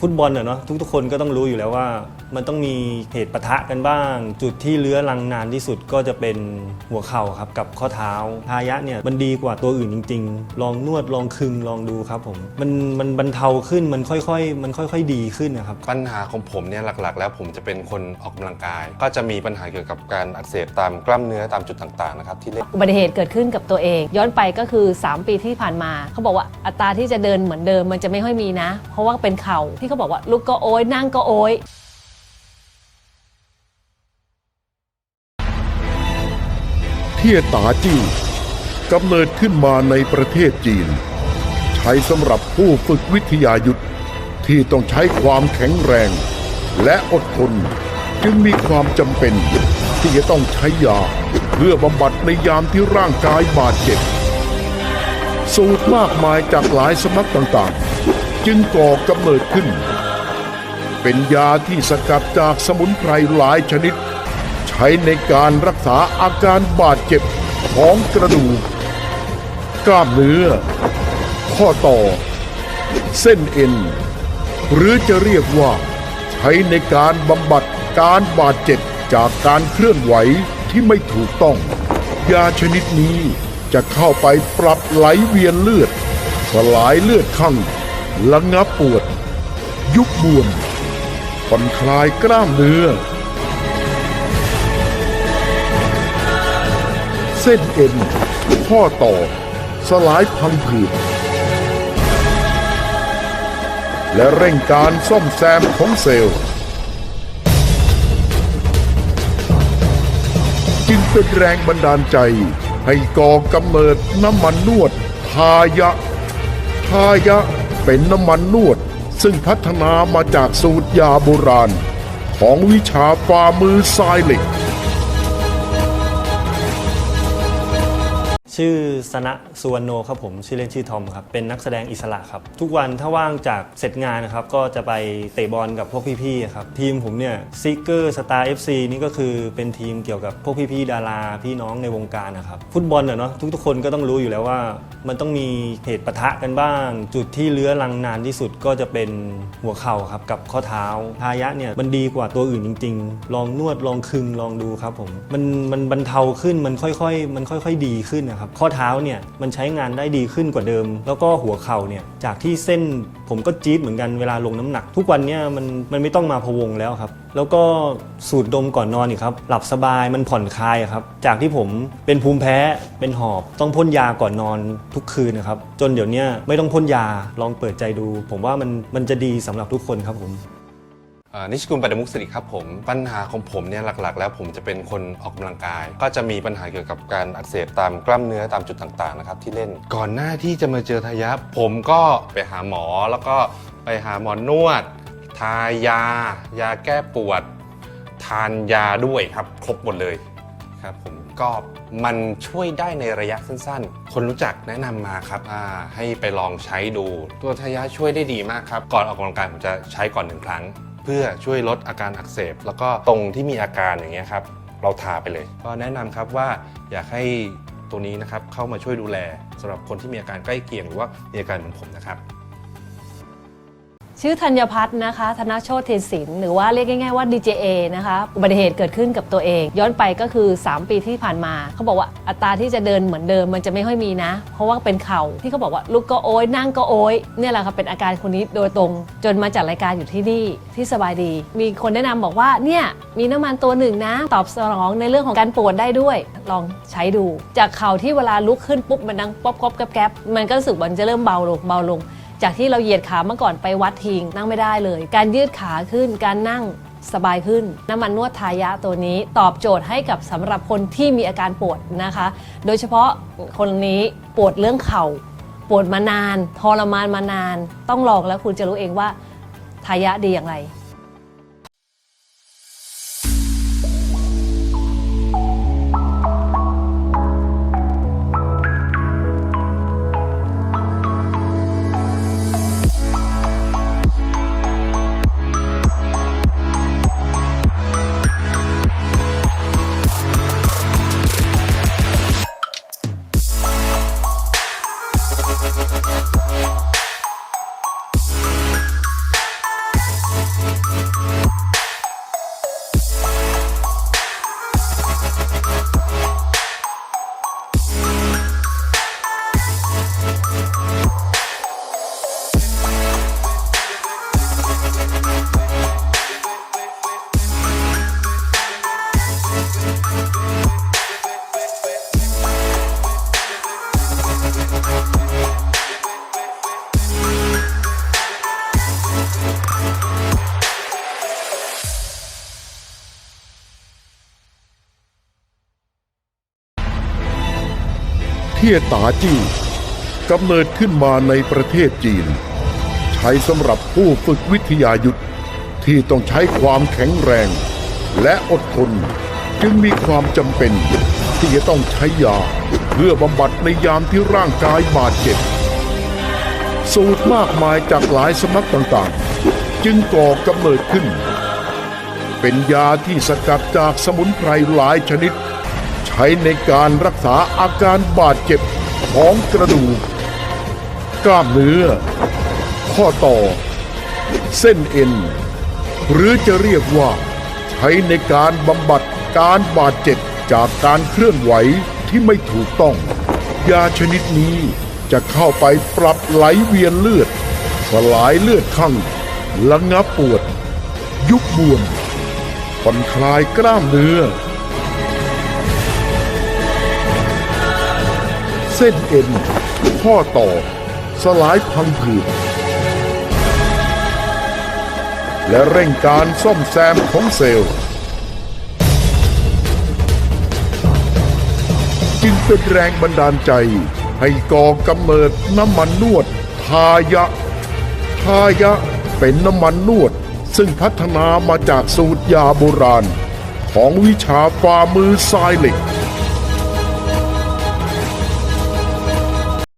ฟุตบอลอะเนาะทุกๆคนก็ต้องรู้อยู่แล้วว่ามันต้องมีเหตุปะทะกันบ้าง จุดที่เลื้อรังนานที่สุดก็จะเป็นหัวเข่าครับกับข้อเท้าทายะเนี่ยมันดีกว่าตัวอื่นจริง ๆ ลองนวดลองคึงลองดูครับผมมันมันบรรเทาขึ้นมันค่อยๆ มันค่อย ๆ ดีขึ้นนะครับปัญหาของผมเนี่ยหลักๆ แล้วผมจะเป็นคนออกกำลังกาย ก็จะมีปัญหาเกี่ยวกับการอักเสบตามกล้ามเนื้อตามจุดต่างๆนะครับที่เล่น อุบัติเหตุเกิดขึ้นกับตัวเอง ย้อนไปก็คือ 3 ปีที่ผ่านมา เขาบอกว่าอัตราที่จะเดินเหมือนเดิมมันจะไม่ค่อยมีนะ เพราะว่าเป็นเข่าที่เขาบอกว่าลุกก็โอยนั่งก็โอย เที่ยตาจิ้วกำเนิดขึ้นมาในประเทศจีน ใช้สำหรับผู้ฝึกวิทยายุทธที่ต้องใช้ความแข็งแรง และอดทนจึงมีความจำเป็น ที่จะต้องใช้ยา เพื่อบำบัดในยามที่ร่างกายบาดเจ็บ สูตรมากมายจากหลายสำนักต่างๆ จึงก่อกำเนิดขึ้น เป็นยาที่สกัดจากสมุนไพรหลายชนิด ช้ในการรักษาอาการบาดเจ็บของกระดูก กล้ามเนื้อ ข้อต่อ เส้นเอ็น หรือจะเรียกว่า ใช้ในการบำบัดการบาดเจ็บจากการเคลื่อนไหวที่ไม่ถูกต้อง ยาชนิดนี้จะเข้าไปปรับไหลเวียนเลือด สลายเลือดข้างระงับปวด ยุบบวมผ่อนคลายกล้ามเนื้อ ส้นเอ็น ข้อต่อ สลายพังผืดและเร่งการซ่อมแซมของเซลล์ จึงเป็นแรงบันดาลใจ ให้ก่อกำเนิดน้ำมันนวด ทายะ ทายะเป็นน้ำมันนวด ซึ่งพัฒนามาจากสูตรยาโบราณ ของวิชาฝ่ามือทรายเหล็ก ชื่อสนะสุวรรณโนครับผมชื่อเล่นชื่อทอมครับเป็นนักแสดงอิสระครับ ทุกวันถ้าว่างจากเสร็จงานนะครับก็จะไปเตะบอลกับพวกพี่ๆครับทีมผมเนี่ยซิกเกอร์สตาร์เอฟซีนี่ก็คือเป็นทีมเกี่ยวกับพวกพี่ๆดารา พี่น้องในวงการนะครับฟุตบอลเนาะทุกๆคนก็ต้องรู้อยู่แล้วว่า มันต้องมีเหตุปะทะกันบ้าง จุดที่เลื้อรังนานที่สุดก็จะเป็นหัวเข่าครับกับข้อเท้าทายะเนี่ยมันดีกว่าตัวอื่นจริง ๆ ลองนวดลองคึงลองดูครับผมมันมันบรรเทาขึ้นมันค่อยๆ มันค่อย ๆ ดีขึ้นนะครับข้อเท้าเนี่ยมันใช้งานได้ดีขึ้นกว่าเดิม แล้วก็หัวเข่าเนี่ยจากที่เส้นผมก็จี๊ดเหมือนกันเวลาลงน้ำหนัก ทุกวันเนี่ยมันมันไม่ต้องมาพะวงแล้วครับ แล้วก็สูดดมก่อนนอนอีกครับ หลับสบายมันผ่อนคลายครับ จากที่ผมเป็นภูมิแพ้เป็นหอบต้องพ่นยาก่อนนอนทุกคืนนะครับ จนเดี๋ยวนี้ไม่ต้องพ่นยาลองเปิดใจดู ผมว่ามันมันจะดีสำหรับทุกคนครับผม นิชกุลปัตมุกสิริครับผมปัญหาของผมเนี่ยหลักๆ แล้วผมจะเป็นคนออกกำลังกาย ก็จะมีปัญหาเกี่ยวกับการอักเสบตามกล้ามเนื้อตามจุดต่างๆนะครับที่เล่นก่อนหน้าที่จะมาเจอทายะผมก็ไปหาหมอแล้วก็ไปหาหมอนวด ทายา ยาแก้ปวด ทานยาด้วยครับ ครบหมดเลยครับผมก็มันช่วยได้ในระยะสั้นๆ คนรู้จักแนะนำมาครับอ่าให้ไปลองใช้ดู ตัวทายาช่วยได้ดีมากครับ ก่อนออกกำลังกายผมจะใช้ก่อนหนึ่งครั้ง พื่อช่วยลดอาการอักเสบ แล้วก็ตรงที่มีอาการอย่างเงี้ยครับเราทาไปเลย ก็แนะนำครับว่าอยากให้ตัวนี้นะครับเข้ามาช่วยดูแลสำหรับคนที่มีอาการใกล้เคียงหรือว่ามีอาการเหมือนผมนะครับ ชื่อธัญพัฒน์นะคะ ธนโชติเทนศิลป์หรือว่าเรียกง่ายๆว่า DJA นะคะ อุบัติเหตุเกิดขึ้นกับตัวเอง ย้อนไปก็คือ 3 ปีที่ผ่านมา เขาบอกว่าอัตราที่จะเดินเหมือนเดิมมันจะไม่ค่อยมีนะ เพราะว่าเป็นเข่าที่เขาบอกว่าลุกก็โอยนั่งก็โอยเนี่ยแหละค่ะเป็นอาการคนนี้โดยตรง จนมาจัดรายการอยู่ที่นี่ที่สบายดี มีคนแนะนำบอกว่าเนี่ยมีน้ำมันตัวหนึ่งนะ ตอบสนองในเรื่องของการปวดได้ด้วย ลองใช้ดู จากเข่าที่เวลาลุกขึ้นปุ๊บมันดังป๊อบป๊อบแก๊บแก๊บมันก็รู้สึกมันจะเริ่มเบาลงเบาลง จากที่เราเหยียดขาเมื่อก่อนไปวัดทิ้งนั่งไม่ได้เลย การยืดขาขึ้นการนั่งสบายขึ้น น้ำมันนวดทายะตัวนี้ตอบโจทย์ให้กับสำหรับคนที่มีอาการปวดนะคะ โดยเฉพาะคนนี้ปวดเรื่องเข่า ปวดมานานทรมานมานาน ต้องลองแล้วคุณจะรู้เองว่าทายะดีอย่างไร เที่ยตาจิ้กำเนิดขึ้นมาในประเทศจีน ใช้สำหรับผู้ฝึกวิทยายุทธที่ต้องใช้ความแข็งแรง และอดทนจึงมีความจำเป็น ที่จะต้องใช้ยา เพื่อบำบัดในยามที่ร่างกายบาดเจ็บ สูตรมากมายจากหลายสำนักต่างๆ จึงก่อกำเนิดขึ้น เป็นยาที่สกัดจากสมุนไพรหลายชนิด ใช้ในการรักษาอาการบาดเจ็บของกระดูก กล้ามเนื้อ ข้อต่อ เส้นเอ็น หรือจะเรียกว่า ใช้ในการบำบัดการบาดเจ็บจากการเคลื่อนไหวที่ไม่ถูกต้อง ยาชนิดนี้จะเข้าไปปรับไหลเวียนเลือด สลายเลือดข้างระงับปวด ยุบบวมผ่อนคลายกล้ามเนื้อ เส้นเอ็น ข้อต่อ สลายพังผืดและเร่งการซ่อมแซมของเซลล์ จึงเป็นแรงบันดาลใจ ให้ก่อกำเนิดน้ำมันนวด ทายะ ทายะเป็นน้ำมันนวด ซึ่งพัฒนามาจากสูตรยาโบราณ ของวิชาฝ่ามือทรายเหล็ก